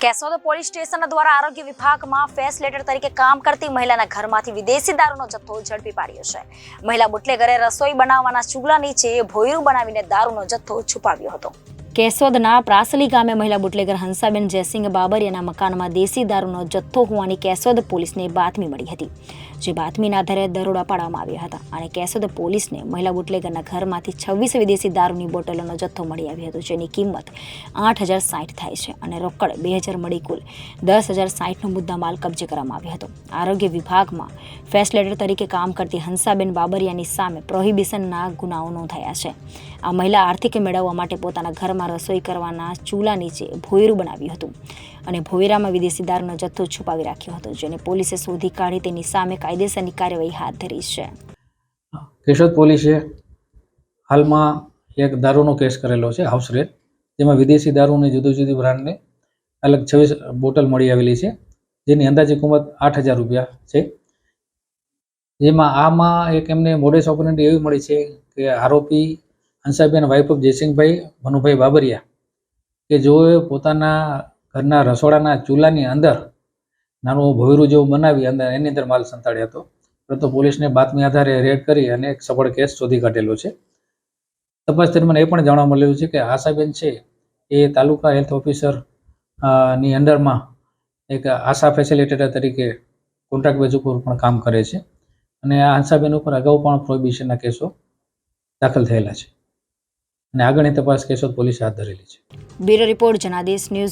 Keshod police station દ્વારા આરોગ્ય વિભાગમાં ફેસિલિટેટર તરીકે કામ કરતી મહિલાના ઘરમાંથી વિદેશી દારૂનો જથ્થો ઝડપી પાડ્યો છે. મહિલા બુટલેગરે રસોઈ બનાવવાના ચૂલા નીચે ભોયરું બનાવીને દારૂનો જથ્થો છુપાવ્યો હતો. કેશોદના પ્રાસલી ગામે મહિલા બુટલેગર હંસાબેન જયસિંહ બાબરિયાના મકાનમાં દેશી દારૂનો જથ્થો હોવાની કેશોદ પોલીસને બાતમી મળી હતી, જે બાતમીના આધારે દરોડા પાડવામાં આવ્યા હતા. અને કેશોદ પોલીસને મહિલા બુટલેગરના ઘરમાંથી છવ્વીસ વિદેશી દારૂની બોટલોનો જથ્થો મળી આવ્યો હતો, જેની કિંમત આઠ હજાર સાઠ થાય છે અને રોકડ બે હજાર મળી કુલ દસ હજાર સાઠનો મુદ્દા માલ કબજે કરવામાં આવ્યો હતો. આરોગ્ય વિભાગમાં ફેસલેટર તરીકે કામ કરતી હંસાબેન બાબરિયાની સામે પ્રોહિબિશનના ગુનાઓ નોંધાયા છે. આ મહિલા આર્થિક મેળવવા માટે પોતાના ઘરમાં રસોઈ કરવાના ચૂલા નીચે ભોયરું બનાવ્યું હતું. અને ભોયરામાં વિદેશી દારૂનો જથ્થો છુપાવી રાખ્યો હતો, જેને પોલીસે શોધી કાઢી તેની સામે કાયદેસરની કાર્યવાહી હાથ ધરી છે. કેશોદ પોલીસે હાલમાં એક દારૂનો કેસ કરેલો છે, હાઉસ રેડ જેમાં વિદેશી દારૂની જુદી જુદી બ્રાન્ડની અલગ છવ્વીસ બોટલ મળી આવેલી છે, જેની અંદાજે કિંમત આઠ હજાર રૂપિયા છે. જેમાં આમાં એક એમને મોડેસ ઓપરેન્ટ એવી મળી છે કે આરોપી હંસાબેન વાઇફ ઓફ જયસિંહભાઈ મનુભાઈ બાબરિયા, કે જેઓએ પોતાના ઘરના રસોડાના ચૂલાની અંદર નાનું ભોયરું જેવું બનાવી અંદર એની અંદર માલ સંતાડ્યો હતો. પરંતુ પોલીસને બાતમી આધારે રેડ કરી અને એક સફળ કેસ શોધી કાઢેલો છે. તપાસ દરમિયાન એ પણ જાણવા મળેલું છે કે આશાબેન છે એ તાલુકા હેલ્થ ઓફિસરની અંડરમાં એક આશા ફેસિલિટેટર તરીકે કોન્ટ્રાક્ટ બેઝ ઉપર પણ કામ કરે છે. અને આ હંસાબેન ઉપર અગાઉ પણ પ્રોહિબિશનના કેસો દાખલ થયેલા છે. અને આગળની તપાસ કેશોદ પોલીસે હાથ ધરેલી છે. Bureau report Janadesh news